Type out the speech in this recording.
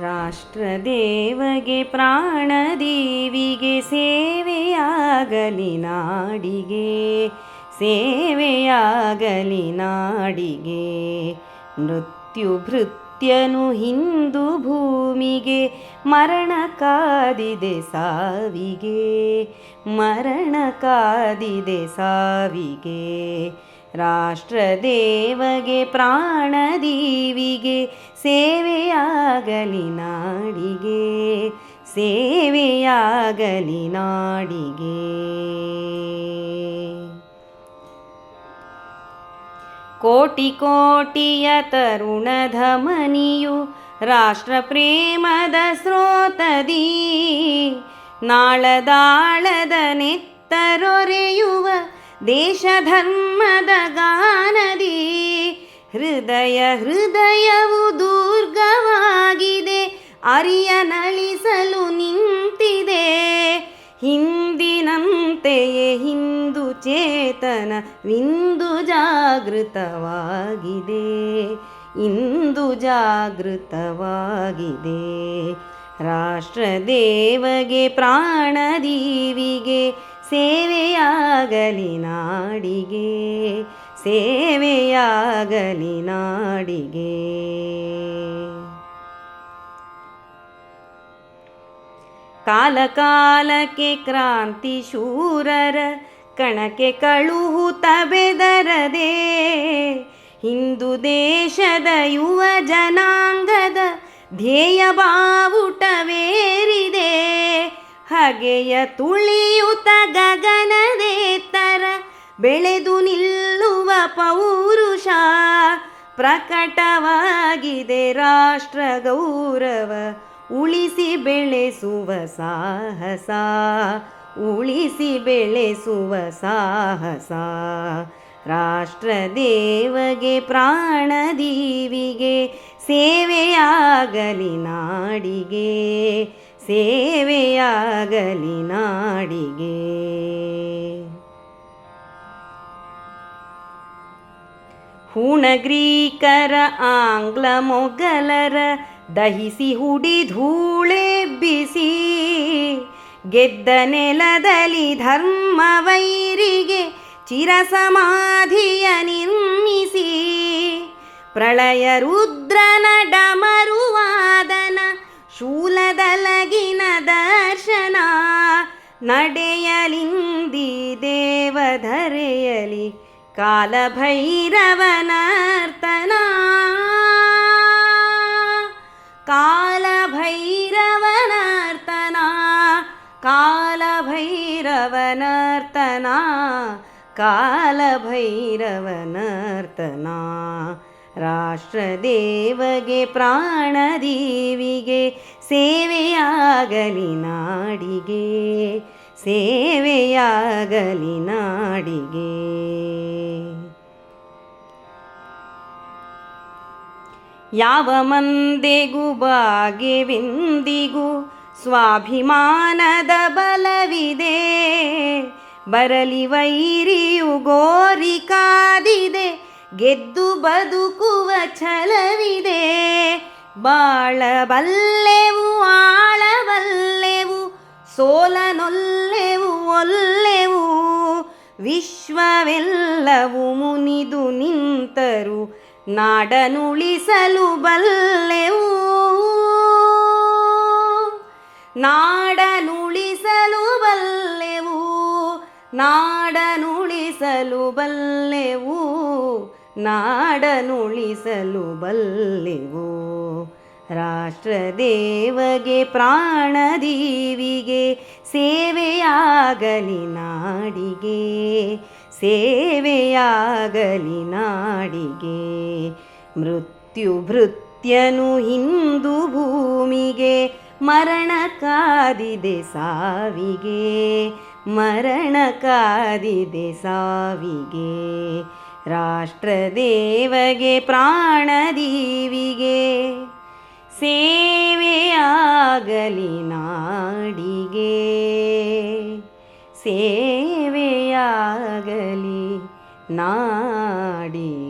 ರಾಷ್ಟ್ರದೇವಗೆ ಪ್ರಾಣದೇವಿಗೆ ಸೇವೆಯಾಗಲಿ ನಾಡಿಗೆ ಸೇವೆಯಾಗಲಿ ನಾಡಿಗೆ. ಮೃತ್ಯು ಭೃತ್ಯನು ಹಿಂದೂ ಭೂಮಿಗೆ, ಮರಣ ಕಾದಿದೆ ಸಾವಿಗೆ. ಮರಣ ಕಾದಿದೆ ಸಾವಿಗೆ. ರಾಷ್ಟ್ರದೇವಗೆ ಪ್ರಾಣದೀವಿಗೆ ಸೇವೆಯಾಗಲಿ ನಾಡಿಗೆ ಸೇವೆಯಾಗಲಿ ನಾಡಿಗೆ. ಕೋಟಿ ಕೋಟಿಯ ತರುಣ ಧಮನಿಯು ರಾಷ್ಟ್ರ ಪ್ರೇಮದ ಸ್ರೋತದಿ. ನಾಳದಾಳದ ನೆತ್ತರೊರೆಯುವ ದೇಶ ಧರ್ಮದ ಗಾನದಿ. ಹೃದಯ ಹೃದಯವು ದುರ್ಗವಾಗಿದೆ ಅರಿಯ ನಳಿಸಲು ನಿಂತಿದೆ. ಹಿಂದಿನಂತೆಯೇ ಹಿಂದು ಚೇತನ ವಿಂದು ಜಾಗೃತವಾಗಿದೆ, ಇಂದು ಜಾಗೃತವಾಗಿದೆ. ರಾಷ್ಟ್ರದೇವಗೆ ಪ್ರಾಣದೀವಿಗೆ, ಸೇವೆಯಾಗಲಿ ನಾಡಿಗೆ. ಸೇವೆಯಾಗಲಿ ನಾಡಿಗೆ. ಕಾಲಕಾಲಕ್ಕೆ ಕ್ರಾಂತಿ ಶೂರರ, ಕಣಕ್ಕೆ ಕಳುಹು ತಬೆದರದೆ ಹಿಂದೂ ದೇಶದ ಯುವ ಜನಾಂಗದ ಧ್ಯೇಯ ಬಾವುಟವೇರಿದೆ ಹಗೆಯ ತುಳಿಯುತ ಗಗನದೇತರ ಬೆಳೆದು ನಿಲ್ಲುವ ಪೌರುಷ ಪ್ರಕಟವಾಗಿದೆ ರಾಷ್ಟ್ರ ಗೌರವ. ಉಳಿಸಿ ಬೆಳೆಸುವ ಸಾಹಸ, ಉಳಿಸಿ ಬೆಳೆಸುವ ಸಾಹಸ. ರಾಷ್ಟ್ರ ದೇವಗೆ ಪ್ರಾಣ ದೀವಿಗೆ, ಸೇವೆಯಾಗಲಿ ನಾಡಿಗೆ ಸೇವೆಯಾಗಲಿ ನಾಡಿಗೆ. ಹುಣಗ್ರೀಕರ ಆಂಗ್ಲ ಮೊಗಲರ ದಹಿಸಿ ಹುಡಿ ಧೂಳೆಬ್ಬಿಸಿ ಗೆದ್ದ ನೆಲದಲ್ಲಿ ಧರ್ಮವೈರಿಗೆ ಚಿರಸಮಾಧಿಯ ನಿರ್ಮಿಸಿ, ಪ್ರಳಯ ರುದ್ರನ ಡಮರುವಾದನ ಶೂಲದಲಗಿನ ದರ್ಶನ, ನಡೆಯಲಿಂದಿ ದೇವಧರೆಯಲಿ ಕಾಲಭೈರವನರ್ತನ ಕಾಲಭೈರವನರ್ತನ ಕಾಲಭೈರವನರ್ತನ ಕಾಲಭೈರವನರ್ತನ ರಾಷ್ಟ್ರದೇವಗೆ ಪ್ರಾಣದೀವಿಗೆ ಸೇವೆಯಾಗಲಿ ನಾಡಿಗೆ ಸೇವೆಯಾಗಲಿ ನಾಡಿಗೆ ಯಾವ ಮಂದೆಗೂ ಬಾಗೆವೆಂದಿಗೂ ಸ್ವಾಭಿಮಾನದ ಬಲವಿದೆ. ಬರಲಿ ವೈರಿಯು ಗೋರಿ ಕಾದಿದೆ, ಗೆದ್ದು ಬದುಕುವ ಛಲವಿದೆ. ಬಾಳಬಲ್ಲೆವು, ಆಳಬಲ್ಲೆವು, ಸೋಲನೊಲ್ಲೆವು, ಒಲ್ಲೆವು, ವಿಶ್ವವೆಲ್ಲವು ಮುನಿದು ನಿಂತರು ನಾಡನುಳಿಸಲು ಬಲ್ಲೆವು. ನಾಡನುಳಿಸಲು ಬಲ್ಲೆವು. ನಾಡನುಳಿಸಲು ಬಲ್ಲೆವು. ನಾಡನುಳಿಸಲು ಬಲ್ಲೆವು. ರಾಷ್ಟ್ರದೇವಗೆ ಪ್ರಾಣದೀವಿಗೆ ಸೇವೆಯಾಗಲಿ ನಾಡಿಗೆ. ಸೇವೆಯಾಗಲಿ ನಾಡಿಗೆ. ಮೃತ್ಯು ಭೃತ್ಯನು ಹಿಂದು ಭೂಮಿಗೆ, ಮರಣ ಕಾದಿದೆ ಸಾವಿಗೆ. ಮರಣ ಕಾದಿದೆ ಸಾವಿಗೆ. ರಾಷ್ಟ್ರದೇವಗೆ ಪ್ರಾಣದೀವಿಗೆ. ಸೇವೆಯಾಗಲಿ நாடி